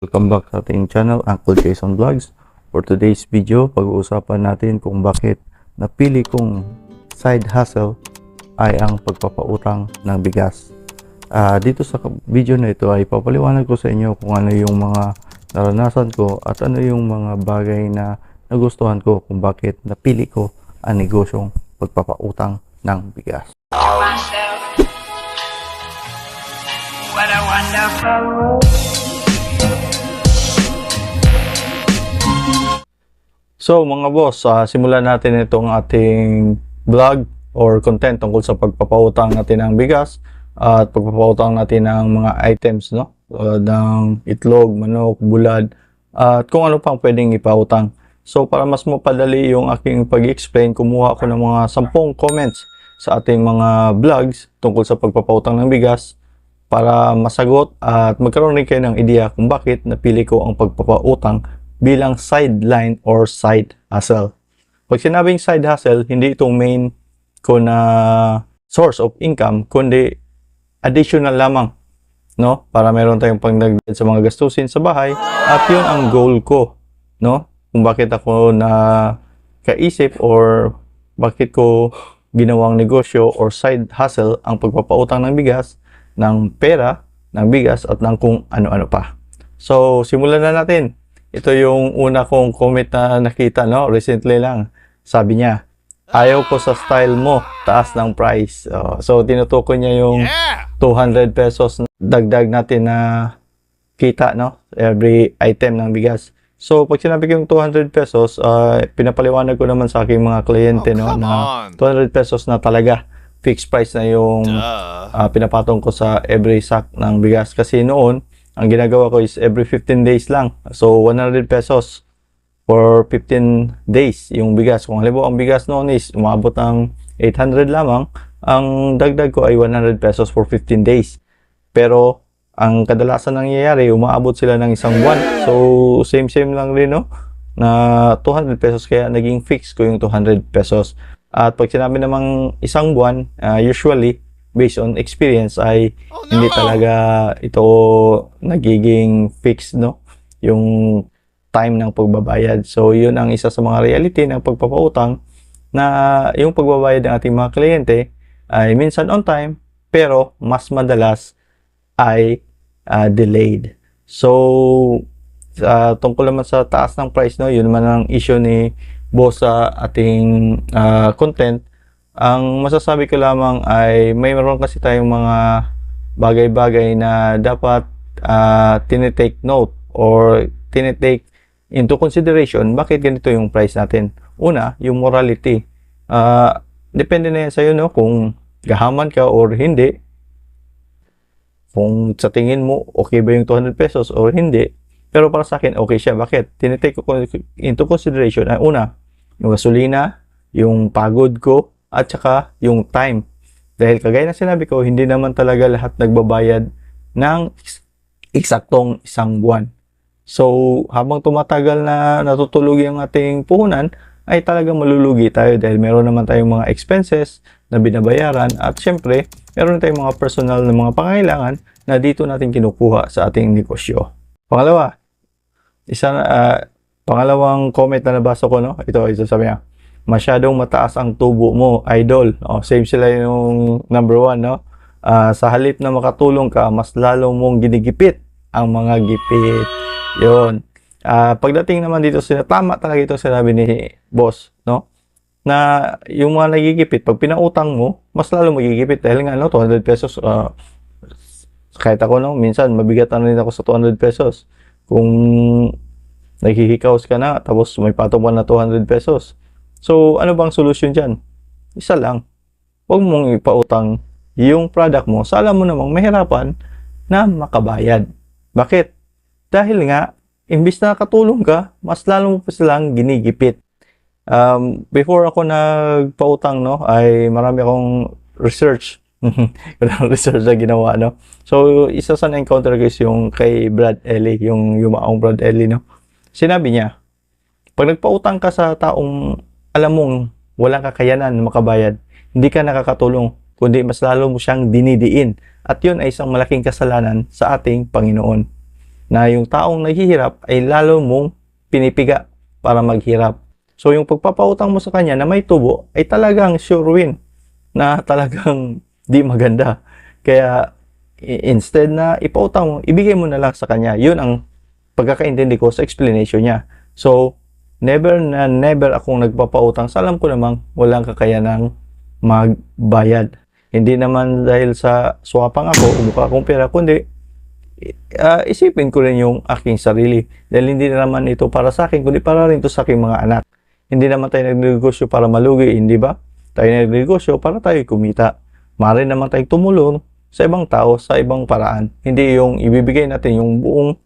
Welcome back sa ating channel, Uncle Jason Vlogs. For today's video, pag-uusapan natin kung bakit napili kong side hustle ay ang pagpapautang ng bigas. Ah, dito sa video na ito ay papaliwanag ko sa inyo kung ano yung mga naranasan ko at ano yung mga bagay na nagustuhan ko kung bakit napili ko ang negosyong pagpapautang ng bigas. What a wonderful So mga boss, ah, simulan natin itong ating vlog or content tungkol sa pagpapautang natin ng bigas at pagpapautang natin ng mga items no Uh, ng itlog, manok, bulad at kung ano pang pwedeng ipautang. So para mas mapadali yung aking pag-explain, kumuha ako ng mga 10 comments sa ating mga vlogs tungkol sa pagpapautang ng bigas para masagot at magkaroon rin kayo ng idea kung bakit napili ko ang pagpapautang bilang sideline or side hustle. Pag sinabing side hustle, hindi itong main ko na source of income, kundi additional lamang, no? Para meron tayong pangdagdag sa mga gastusin sa bahay at yun ang goal ko, no? Kung bakit ako na kaisip or bakit ko ginawang negosyo or side hustle ang pagpapautang ng bigas, ng pera, ng bigas at ng kung ano-ano pa. So, simulan na natin. Ito yung una kong comment na nakita, no? Recently lang. Sabi niya, ayaw ko sa style mo, taas ng price. Oh, so, tinutukoy niya yung 200 pesos dagdag natin na kita, no? Every item ng bigas. So, pag sinabi ko yung 200 pesos, ah, pinapaliwanag ko naman sa aking mga kliyente, Oh, no? Na on. 200 pesos na talaga. Fixed price na yung Duh. ah, pinapatong ko sa every sack ng bigas. Kasi noon, ang ginagawa ko is every 15 days lang. So, 100 pesos for 15 days yung bigas. Kung halimbawa ang bigas noon is umabot ng 800 lamang, ang dagdag ko ay 100 pesos for 15 days. Pero, ang kadalasan nangyayari, umaabot sila ng isang buwan. So, same-same lang rin, no? Na 200 pesos, kaya naging fix ko yung 200 pesos. At pag sinabi namang isang buwan, ah, usually, based on experience, ay Oh, no. hindi talaga ito nagiging fixed, no? Yung time ng pagbabayad. So, yun ang isa sa mga reality ng pagpapautang na yung pagbabayad ng ating mga kliyente ay minsan on time, pero mas madalas ay ah, delayed. So, sa tungkol naman sa taas ng price, no, yun naman ang issue ni boss sa ating ah, content. Ang masasabi ko lamang ay may meron kasi tayong mga bagay-bagay na dapat ah, tinitake note or tinitake into consideration bakit ganito yung price natin. Una, yung morality. Ah, depende na yan sa'yo no, kung gahaman ka or hindi. Kung sa tingin mo, okay ba yung 200 pesos or hindi. Pero para sa akin, okay siya. Bakit? Tinitake ko into consideration ay una, yung gasolina, yung pagod ko, at saka yung time. Dahil kagaya na sinabi ko, hindi naman talaga lahat nagbabayad ng eksaktong isang buwan. So, habang tumatagal na natutulog yung ating puhunan, ay talagang malulugi tayo dahil meron naman tayong mga expenses na binabayaran at syempre, meron tayong mga personal na mga pangailangan na dito natin kinukuha sa ating negosyo. Pangalawa, isa na, ah, pangalawang comment na nabasa ko, no? Ito, ito sabi niya, masyadong mataas ang tubo mo, idol. Oh, same sila yung number one, no? Ah, sa halip na makatulong ka, mas lalo mong ginigipit ang mga gipit. Yun. Ah, pagdating naman dito sila, tama talaga ito sinabi ni boss, no? Na yung mga nagigipit, pag pinautang mo, mas lalo magigipit dahil nga, no, 200 pesos, ah, kahit ako, no, minsan mabigat na rin ako sa 200 pesos. Kung naghihikaos ka na, tapos may patong pa na 200 pesos. So, ano bang solusyon dyan? Isa lang. Huwag mong ipautang yung product mo sa alam mo namang mahirapan na makabayad. Bakit? Dahil nga, imbis na katulong ka, mas lalo mo pa silang ginigipit. Um, before ako nagpautang, no, ay marami akong research. Walang research na ginawa, no. So, isa sa na-encounter ko is yung kay Brad Ellie, yung yumaong Brad Ellie, no. Sinabi niya, pag nagpautang ka sa taong alam mong walang kakayanan na makabayad, hindi ka nakakatulong, kundi mas lalo mo siyang dinidiin. At yun ay isang malaking kasalanan sa ating Panginoon. na yung taong naghihirap ay lalo mong pinipiga para maghirap. So yung pagpapautang mo sa kanya na may tubo ay talagang sure win na talagang di maganda. Kaya instead na ipautang mo, ibigay mo na lang sa kanya. Yun ang pagkakaintindi ko sa explanation niya. So, never na never akong nagpapautang sa alam ko namang walang kakayanang magbayad. Hindi naman dahil sa swapang ako, umukha akong pera, kundi ah, isipin ko rin yung aking sarili. Dahil hindi na naman ito para sa akin, kundi para rin ito sa aking mga anak. Hindi naman tayo nagnegosyo para malugi, hindi ba? Tayo nagnegosyo para tayo kumita. Mari naman tayong tumulong sa ibang tao sa ibang paraan. Hindi yung ibibigay natin yung buong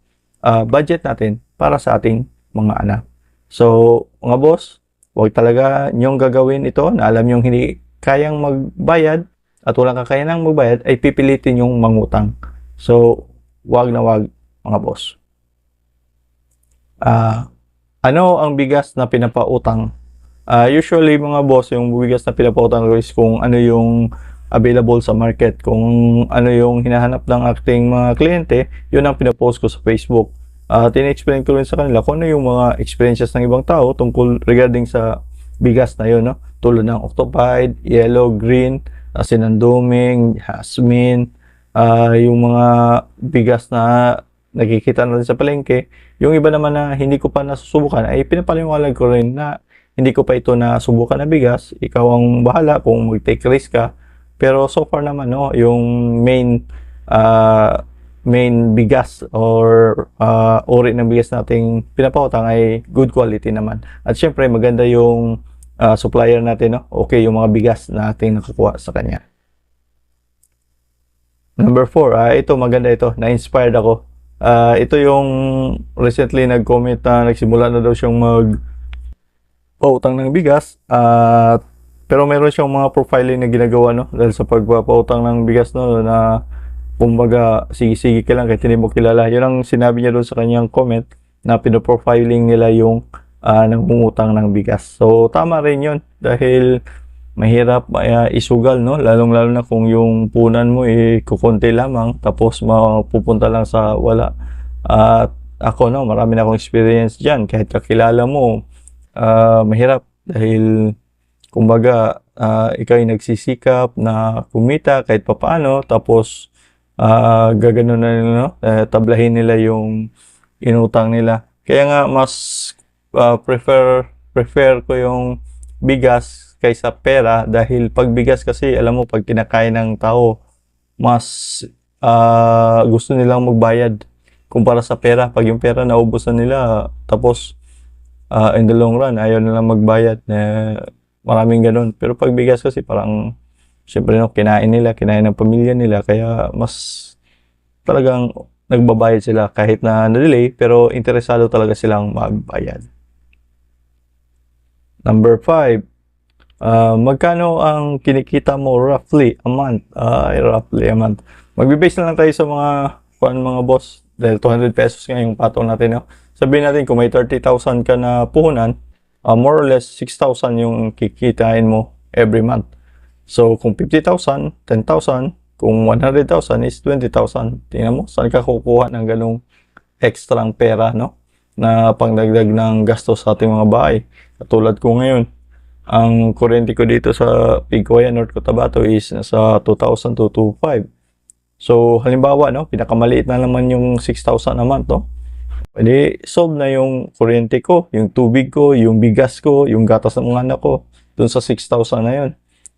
ah, budget natin para sa ating mga anak. So, mga boss, huwag talaga nyong gagawin ito na alam nyong hindi kayang magbayad at walang kakayanang magbayad ay pipilitin yung mangutang. So, wag na wag mga boss. Ah, ano ang bigas na pinapautang? Ah, usually mga boss, yung bigas na pinapautang is kung ano yung available sa market. Kung ano yung hinahanap ng ating mga kliyente, yun ang pinapost ko sa Facebook. Uh, tin-explain ko rin sa kanila kung ano yung mga experiences ng ibang tao tungkol regarding sa bigas na yun, no? Tulad ng octopide, yellow, green, uh, sinanduming, jasmine, ah, yung mga bigas na nakikita natin sa palengke. Yung iba naman na hindi ko pa nasusubukan ay pinapaliwanag ko rin na hindi ko pa ito nasubukan na bigas. Ikaw ang bahala kung mag-take risk ka. Pero so far naman, no, yung main ah, main bigas or ah, uri ng bigas nating pinapautang ay good quality naman. At syempre, maganda yung ah, supplier natin, no? Okay yung mga bigas na ating nakakuha sa kanya. Number 4, ito maganda ito. Na-inspired ako. Ah, ito yung recently nag-comment na nagsimula na daw siyang mag pautang ng bigas. At pero meron siyang mga profiling na ginagawa no dahil sa pagpapautang ng bigas no na kumbaga sige-sige ka lang kahit hindi mo kilala. Yun ang sinabi niya doon sa kanyang comment na pinoprofiling nila yung ah, nangungutang ng bigas. So tama rin yun. Dahil mahirap uh, isugal no? Lalong lalo na kung yung punan mo eh kukunti lamang tapos mapupunta lang sa wala. At ako no marami na akong experience diyan kahit kakilala mo ah, mahirap. Dahil kumbaga ah, ikaw ay nagsisikap na kumita kahit papaano tapos ah gaganon na nila no? Eh, tablahin nila yung inutang nila. Kaya nga mas ah, prefer prefer ko yung bigas kaysa pera dahil pag bigas kasi alam mo pag kinakain ng tao mas ah, gusto nilang magbayad kumpara sa pera. Pag yung pera naubusan nila tapos ah, in the long run ayaw nilang magbayad. Na maraming ganun pero pag bigas kasi parang syempre no, kinain nila kinain ng pamilya nila kaya mas talagang nagbabayad sila kahit na na-delay pero interesado talaga silang magbayad Number 5, ah, magkano ang kinikita mo roughly a month? Ay, roughly a month. Magbe-base na lang tayo sa mga kuan mga boss dahil 200 pesos nga yung patong natin. No? Sabihin natin kung may 30,000 ka na puhunan, ah, more or less 6,000 yung kikitain mo every month. So kung 50,000, 10,000, kung 100,000 is 20,000. Tingnan mo, saan ka kukuha ng ganong extrang pera, no? Na pangdagdag ng gastos sa ating mga bahay. Katulad ko ngayon, ang kuryente ko dito sa Pigcoya, North Cotabato is nasa 2,000 to 2,500. So, halimbawa, no, pinakamaliit na naman yung 6,000 a month, no? Pwede solve na yung kuryente ko, yung tubig ko, yung bigas ko, yung gatas ng mga anak ko, dun sa 6,000 na yun.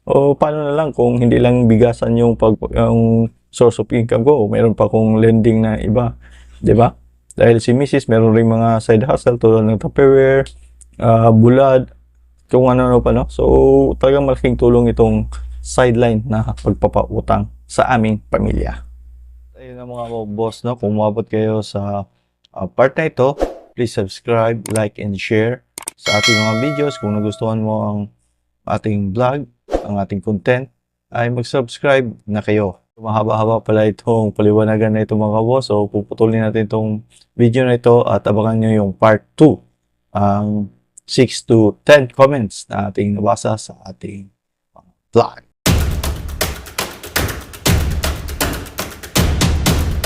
O paano na lang kung hindi lang bigasan yung, pag, yung source of income ko, meron pa akong lending na iba, di ba? Dahil si Mrs. meron ring mga side hustle tulad ng Tupperware, ah, bulad, kung ano-ano pa, no? So, talagang malaking tulong itong sideline na pagpapautang sa aming pamilya. Ayun na mga boss, no? Kung umabot kayo sa ah, part na ito, please subscribe, like, and share sa ating mga videos. Kung nagustuhan mo ang ating vlog, ang ating content, ay mag-subscribe na kayo. Mahaba-haba pala itong paliwanagan na ito mga boss. So, puputulin natin itong video na ito at abangan nyo yung part 2. Ang 6 to 10 comments na ating nabasa sa ating uh, vlog.